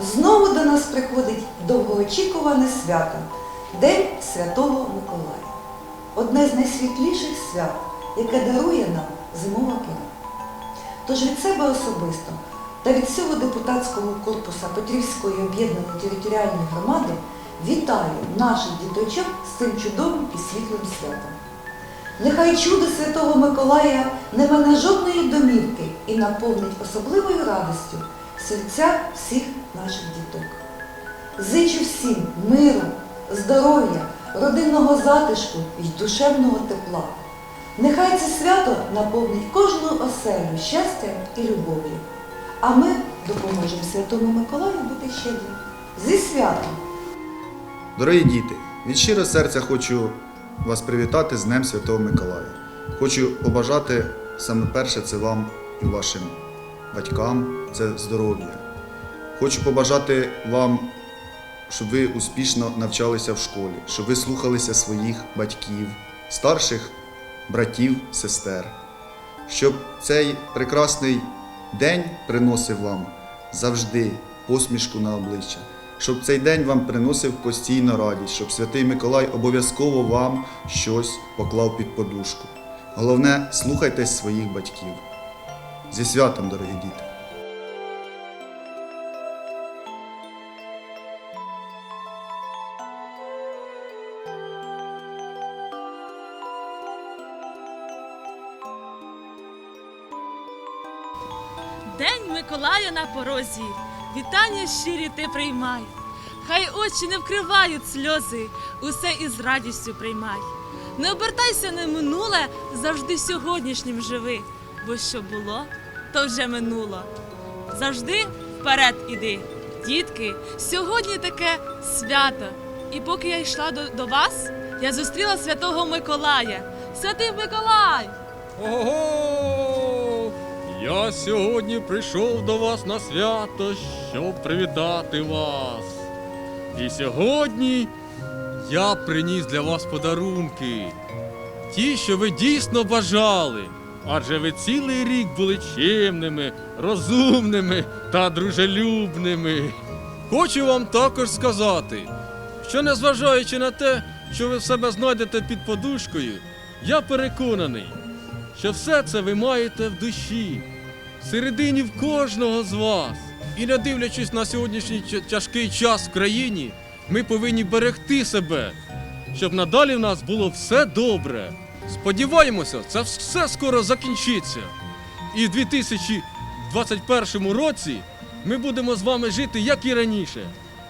Знову до нас приходить довгоочікуване свято День Святого Миколая. Одне з найсвітліших свят, яке дарує нам зимова пора. Тож від себе особисто та від всього депутатського корпуса Петрівської об'єднаної територіальної громади вітаю наших діточок з цим чудовим і світлим святом. Нехай чудо Святого Миколая не мене жодної домівки і наповнить особливою радістю серця всіх наших діток. Зичу всім миру, здоров'я, родинного затишку і душевного тепла. Нехай це свято наповнить кожну оселю щастям і любов'ю. А ми допоможемо Святому Миколаю бути щедрим. Зі святом! Дорогі діти, від щирого серця хочу вас привітати з Днем Святого Миколая. Хочу побажати саме перше це вам і вашим батькам це здоров'я. Хочу побажати вам, щоб ви успішно навчалися в школі, щоб ви слухалися своїх батьків, старших братів, сестер, щоб цей прекрасний день приносив вам завжди посмішку на обличчя, щоб цей день вам приносив постійно радість, щоб святий Миколай обов'язково вам щось поклав під подушку. Головне, слухайтесь своїх батьків. Зі святом, дорогі діти! День Миколая на порозі, вітання щирі ти приймай. Хай очі не вкривають сльози, усе із радістю приймай. Не обертайся на минуле, завжди сьогоднішнім живи, бо що було, то вже минуло. Завжди вперед іди. Дітки, сьогодні таке свято. І поки я йшла до, до вас, я зустріла святого Миколая. Святий Миколай! Ого! Я сьогодні прийшов до вас на свято, щоб привітати вас. І сьогодні я приніс для вас подарунки. Ті, що ви дійсно бажали. Адже ви цілий рік були чемними, розумними та дружелюбними. Хочу вам також сказати, що незважаючи на те, що ви себе знайдете під подушкою, я переконаний, що все це ви маєте в душі, всередині в кожного з вас. І не дивлячись на сьогоднішній тяжкий час в країні, ми повинні берегти себе, щоб надалі в нас було все добре. Сподіваємося, це все скоро закінчиться. І в 2021 році ми будемо з вами жити як і раніше,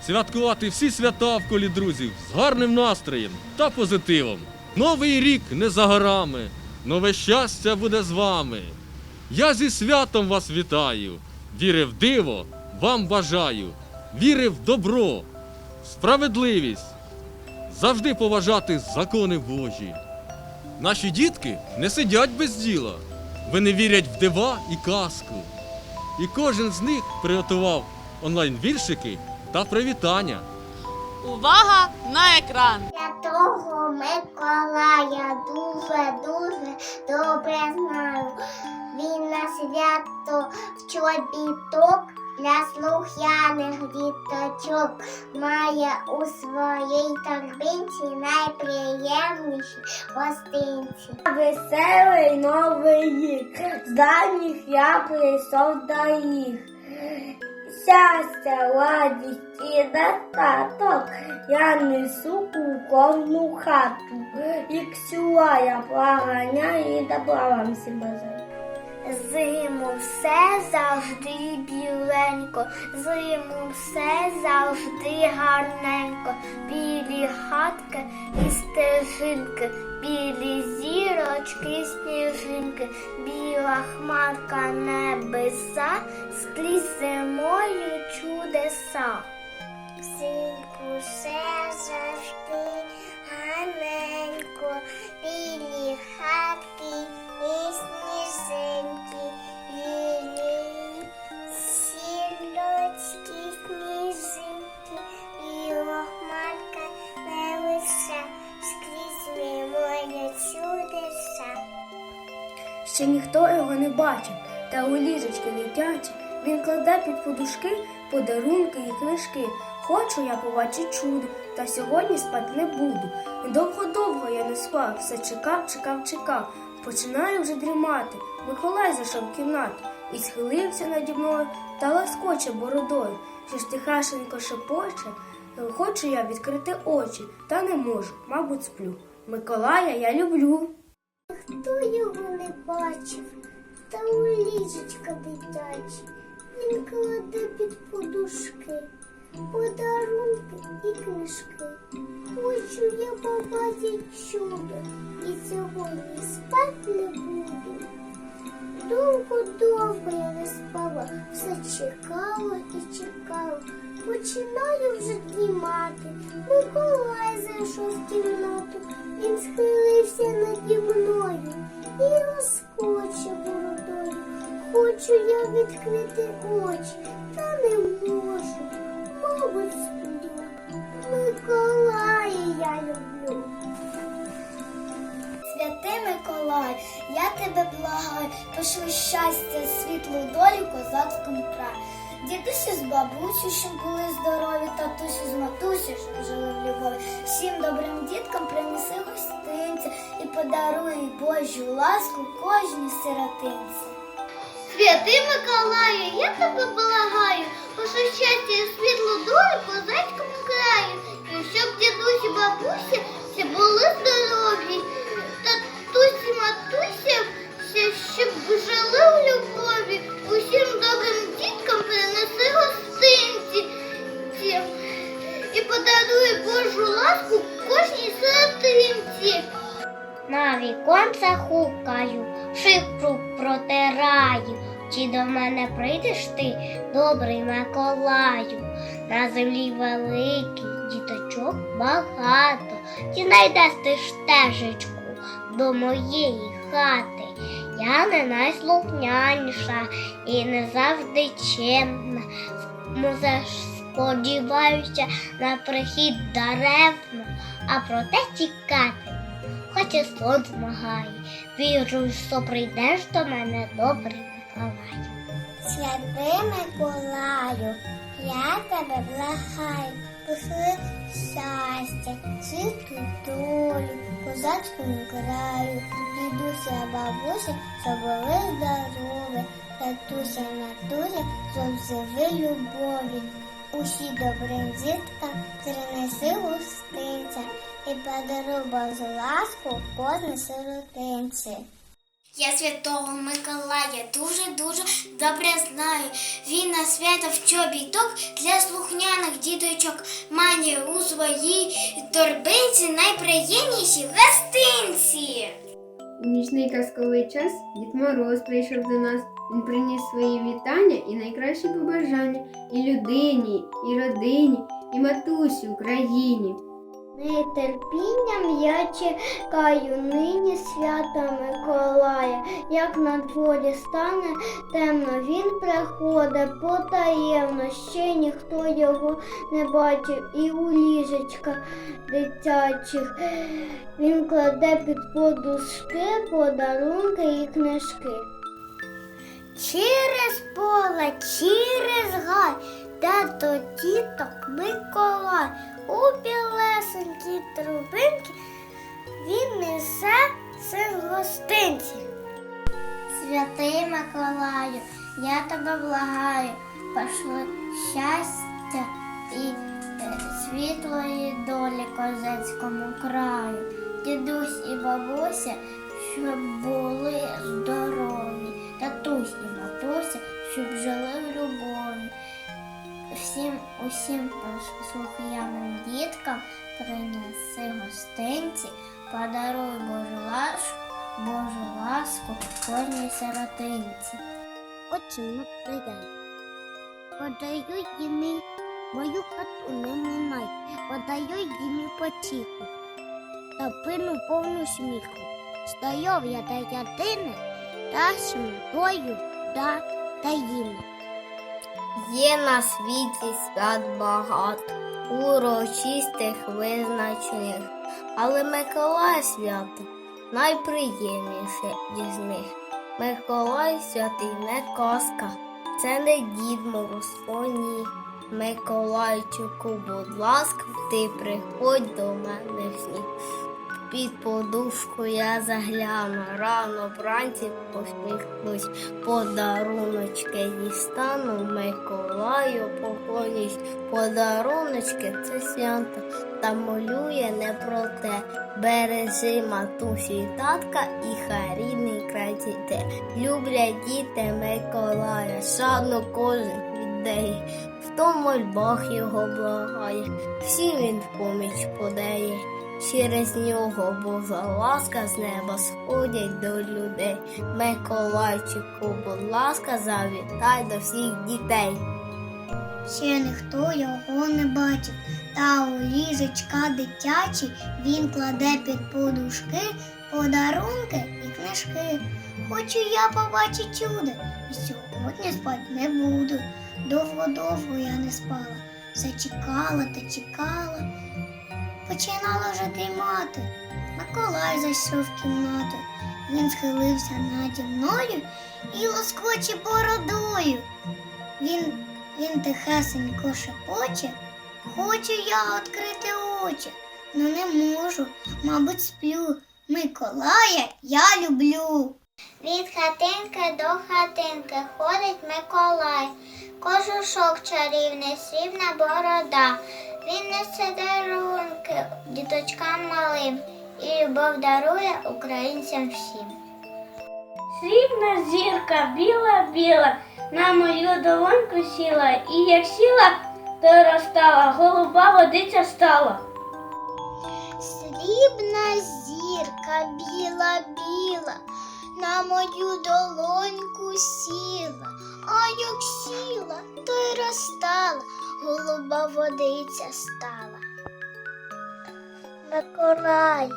святкувати всі свята в колі друзів з гарним настроєм та позитивом. Новий рік не за горами, нове щастя буде з вами. Я зі святом вас вітаю, віри в диво вам бажаю, віри в добро, справедливість, завжди поважати закони Божі. Наші дітки не сидять без діла. Вони вірять в дива і казку. І кожен з них приготував онлайн-віршики та привітання. Увага на екран! Святого Миколая дуже-дуже добре знаю. Він на свято в чобіток для слух'яних діточок має у своїй торбинці найприємніші гостинці. Веселий новий рік, з я прийшов до їх. Щастя, радість і достаток я несу у кожну хату. І ксюла я проганяю і добра вам всім бажаю. Зиму все завжди біленько, зиму все завжди гарненько, білі хатки і стежинки, білі зірочки, сніжинки, біла хмарка небеса, скрізь зимою чудеса. Взимку все завжди Ще ніхто його не бачив, та у ліжечки дитячі Він кладе під подушки подарунки і книжки. Хочу я побачити чудо, та сьогодні спати не буду. Довго-довго я не спав, все чекав, чекав, чекав. Починаю вже дрімати. Миколай зайшов в кімнату і схилився наді мною та ласкоче бородою, що ж тихашенько шепоче. Хочу я відкрити очі, та не можу, мабуть, сплю. Миколая я люблю. Хто його не бачив, та у ліжечка дитячі. Він кладе під подушки, подарунки і книжки. Хочу я побачити чудо, і сьогодні спать не буду. Довго-довго я не спала, все чекала і чекала. Починаю вже дрімати. Миколай зайшов в кімнату, він схилився наді мною і розкоче бородою. Хочу я відкрити очі, та не можу. Мабуть, сплю. Миколая я люблю. Святий Миколай, я тебе благаю, пошли щастя, світлу долю козацькому краю. Дідусю з бабусю, щоб були здорові, татусю з матусю, щоб жили в любові. Всім добрим діткам принеси подаруй Божу ласку кожній сиротинці. Святий Миколаю, я тебе благаю, пошли щастя і світлу долю козацькому краю, і щоб дідусі бабусі всі були здорові, татусі матуся, всі, щоб жили в любові, усім добрим діткам принеси гостинці і подаруй Божу ласку кожній сиротинці. На віконце хукаю, шифру протираю. Чи до мене прийдеш ти, добрий Миколаю? На землі великий, діточок багато. Чи знайдеш ти стежечку до моєї хати? Я не найслухняніша і не завжди чемна. Може, сподіваюся на прихід даревно, а проте тікати хоч і сон змагає. Вірю, що прийдеш до мене, добрий Миколай. Святий Миколаю, я тебе благаю, пошли щастя, світлу долю, козацькому краю, дідуся, бабуся, щоб були здорові, татуся, матуся, щоб жили любові. Усі добрим діткам принеси гостинця і подаруй Божу ласку кожній сиротинці. Я святого Миколая дуже-дуже добре знаю. Він на свято в чобіток для слухняних діточок має у своїй торбинці найприємніші гостинці. У нічний казковий час Дід Мороз прийшов до нас. Він приніс свої вітання і найкращі побажання і людині, і родині, і матусі Україні. Нетерпінням я чекаю нині свята Миколая. Як на дворі стане темно, він приходить потаємно, ще ніхто його не бачив, і у ліжечках дитячих він кладе під подушки подарунки і книжки. Через поле, через гай, до діток Миколай, у білесенькій трубинки він несе син гостинці. Святий Миколаю, я тебе благаю, пошли щастя і е, світлої долі козацькому краю. Дідусь і бабуся, щоб були здорові, татусь і матуся, щоб жили в любові. Всім усім слухняним діткам принеси гостинці, подаруй Божу ласку, Божу ласку кожній сиротинці. Отче придай, подаю їмі мою хату не минай, подаю їмі потіху, та пину повну сміху. Стояв я та ядини, та смутою да та їм. Є на світі свят багато, урочистих визначених, але Миколай свято найприємніше із них. Миколай святий не казка, це не Дід Мороз. Миколайчику, будь ласка, ти приходь до мене в сні. Під подушку я загляну, рано вранці посміхнусь, подаруночки дістану, Миколаю поклонюсь, подаруночки це свято, та молює не про те. Бережи матусі татка і хай рідний край цвіте. Люблять діти Миколая, шану кожен віддає, в мольбах його благає, всім він поміч подає. Через нього Божа ласка з неба сходять до людей. Миколайчику, будь ласка, завітай до всіх дітей. Ще ніхто його не бачив, та у ліжечка дитячі він кладе під подушки подарунки і книжки. Хочу я побачити чудо, і сьогодні спать не буду. Довго-довго я не спала, все та чекала. Починала вже дрімати. Миколай зайшов в кімнату. Він схилився наді мною і лоскоче бородою. Він він тихесенько шепоче, хочу я відкрити очі, ну не можу, мабуть, сплю. Миколая я люблю. Від хатинки до хатинки ходить Миколай, кожушок чарівний, срібна борода. Він несе дарунки діточкам малим і любов дарує українцям всім. Срібна зірка, біла-біла, на мою долоньку сіла, і як сіла, то розстала, голуба водиця стала. Срібна зірка, біла-біла, на мою долоньку сіла, а як сіла, то й розстала, голуба водиця стала. Миколаю.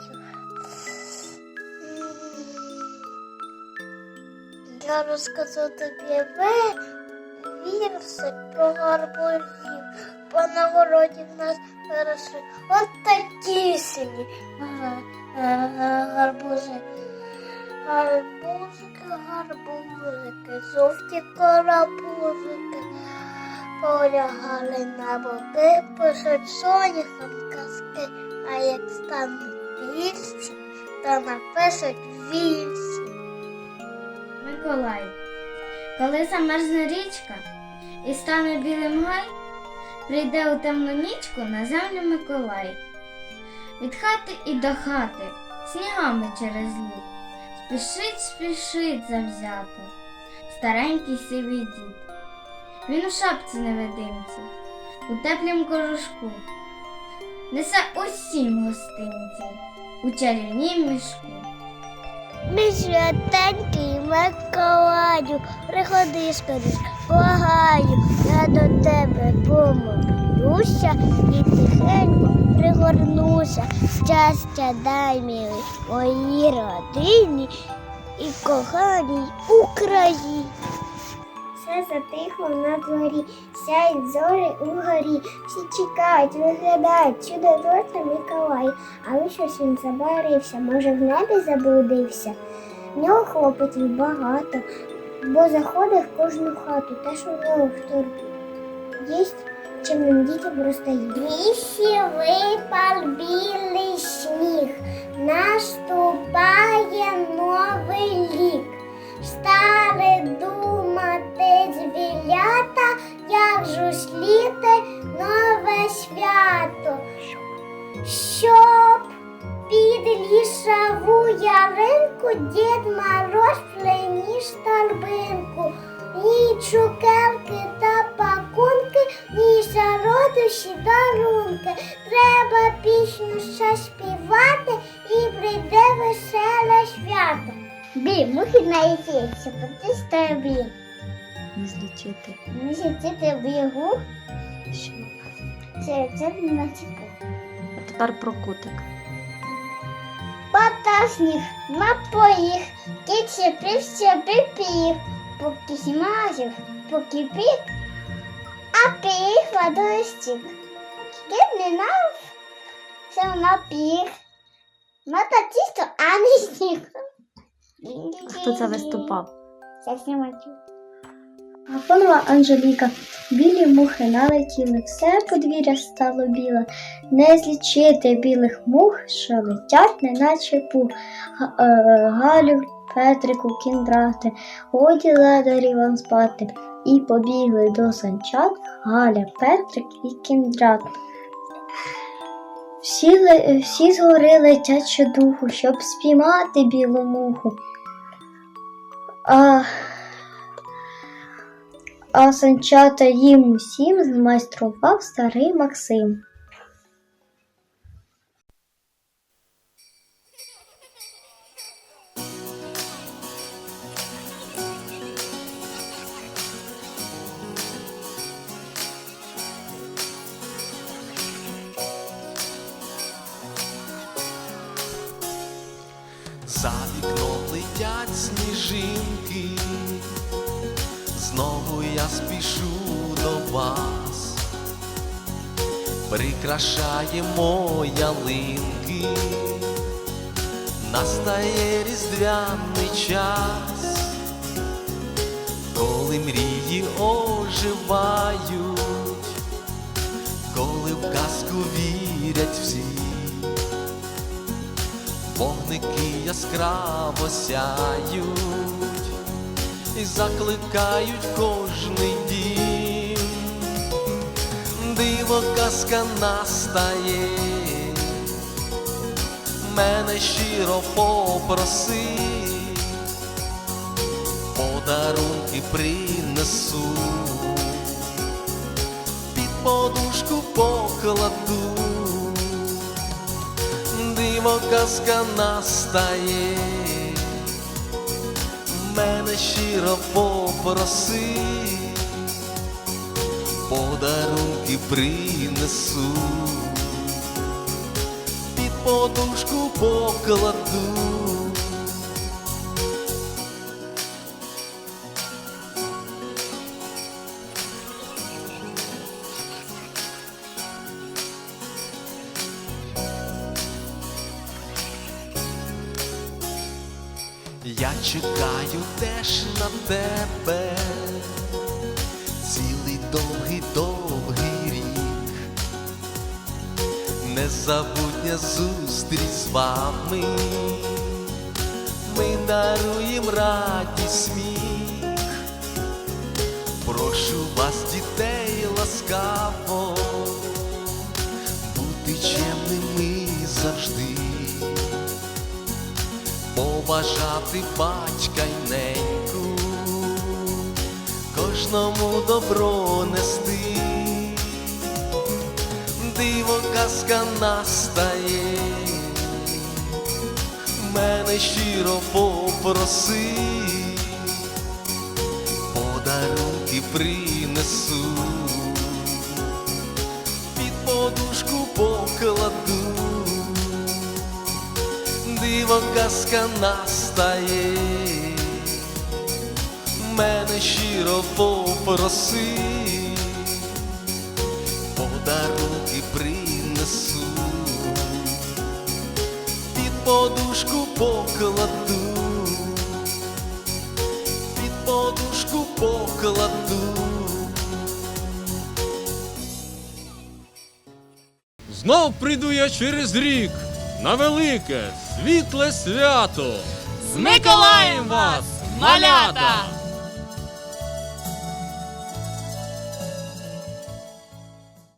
Я розкажу тобі ви вірсик про гарбузів. По нагороді в нас виросли от такі сині гарбузи. Гарбузики, гарбузики, жовті карабузики. Полягали на боки, пишуть соняхам казки, а як стануть більші, то напишуть вірші. Миколай. Коли замерзне річка і стане білим гай, прийде у темну нічку на землю Миколай. Від хати і до хати, снігами через лід, спішить, спішить завзято, старенький сивий дід. Він у шапці невидимці, у теплім кожушку, несе усім гостинці у чарівнім мішку. Мій святенький Миколаю, приходи скоріш, благаю, я до тебе помолюся і тихенько пригорнуся. Щастя дай милий моїй родині і коханій Україні. Все затихло на дворі, сяють зорі угорі, всі чекають, виглядають, чудо доця Миколай. Але щось він забарився, може в небі заблудився. В нього хлопотів багато, бо заходить в кожну хату, теж у нього в торбі. Їсть, чим дітям розстає. Лісі випав білий сніг, наступає новий рік. Старе думати звілята, як жусліти нове свято. Щоб під лісову яринку Дід Мороз приніс торбинку. Ні цукерки та пакунки, ні зародуші дарунки. Треба пісню ще співати і прийде веселе свято. Бі, мухи наїсться, потистай бі. Не сидіти в його, Що? це, це на ціпу. А тепер про котик. Потасних напоїх, півся піпів, поки смажив, поки пік, а піх водою стік. Не нав, все напіх. Мата тісто, а не сніг. Хто це виступав? Це знімачу. Афонова Анжеліка, білі мухи налетіли, все подвір'я стало біле, не злічити білих мух, що летять, неначе пух. Е, Галю, Петрику, кіндрати, годі ледарі вам спати. І побігли до санчат Галя, Петрик і кіндрат. Всі, всі згори летять щодуху, щоб спіймати білу муху. А, а санчата їм усім змайстрував старий Максим. Прикрашаємо ялинки, настає різдвяний час, коли мрії оживають, коли в казку вірять всі. Вогники яскраво сяють і закликають кожний дім. Диво казка настає, мене щиро попроси, подарунки принесу, під подушку покладу. Диво казка настає, мене щиро попроси, подарунки принесу, під подушку покладу. Я чекаю теж на тебе незабутня зустріч з вами, ми даруємо радість сміх, прошу вас, дітей, ласкаво, бути чемними завжди. Побажати батька й неньку, кожному добро нести, диво казка настає, мене щиро попроси, подарунки принесу, під подушку покладу. Диво казка настає, мене щиро попроси, подушку покладу, під подушку покладу. Знов прийду я через рік на велике світле свято. З Миколаєм вас, малята!